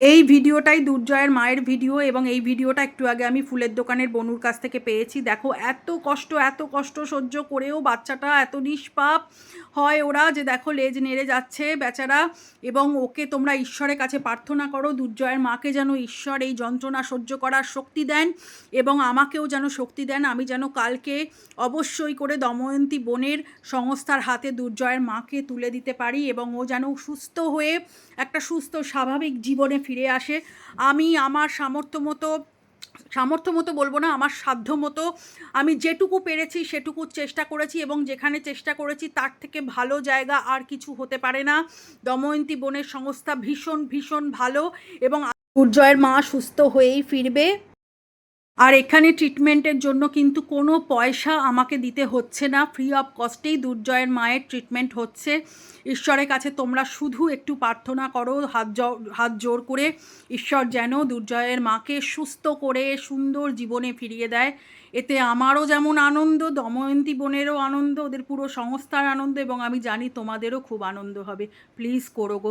এই ভিডিওটাই দুর্জয়ের মায়ের ভিডিও এবং এই ভিডিওটা একটু আগে আমি ফুলের দোকানের বনুর কাছ থেকে পেয়েছি। দেখো, এত কষ্ট এত কষ্ট সহ্য করেও বাচ্চাটা এত নিষ্পাপ হয় ওরা যে দেখো লেজ নেড়ে যাচ্ছে বেচারা এবং ওকে তোমরা ঈশ্বরের কাছে প্রার্থনা করো, দুর্জয়ের মাকে যেন ঈশ্বর এই যন্ত্রণা সহ্য করার শক্তি দেন এবং আমাকেও যেন শক্তি দেন। আমি যেন কালকে অবশ্যই করে দময়ন্তী বোনের সংস্থার হাতে দুর্জয়ের মাকে তুলে দিতে পারি এবং ও যেন সুস্থ হয়ে একটা সুস্থ, স্বাভাবিক জীবনে ফিরে আসে। আমি আমার সামর্থ্য মতো সামর্থ্য মতো বলব না, আমার সাধ্য মতো আমি যেটুকু পেরেছি সেটুকু চেষ্টা করেছি এবং যেখানে চেষ্টা করেছি তার থেকে ভালো জায়গা আর কিছু হতে পারে না। দময়ন্তী বনের সংস্থা ভীষণ ভীষণ ভালো এবং দুর্জয়ের মা সুস্থ হয়েই ফিরবে। আর এখানে ট্রিটমেন্টের জন্য কিন্তু কোনো পয়সা আমাকে দিতে হচ্ছে না। ফ্রি অফ কস্টেই দুর্জয়ের মায়ের ট্রিটমেন্ট হচ্ছে। ঈশ্বরের কাছে তোমরা শুধু একটু প্রার্থনা করো, হাত হাত জোর করে ঈশ্বর যেন দুর্জয়ের মাকে সুস্থ করে, সুন্দর জীবনে ফিরিয়ে দেয়। এতে আমারও যেমন আনন্দ, দময়ন্তী বোনেরও আনন্দ, ওদের পুরো সংস্থার আনন্দ এবং আমি জানি তোমাদেরও খুব আনন্দ হবে। প্লিজ করো গো।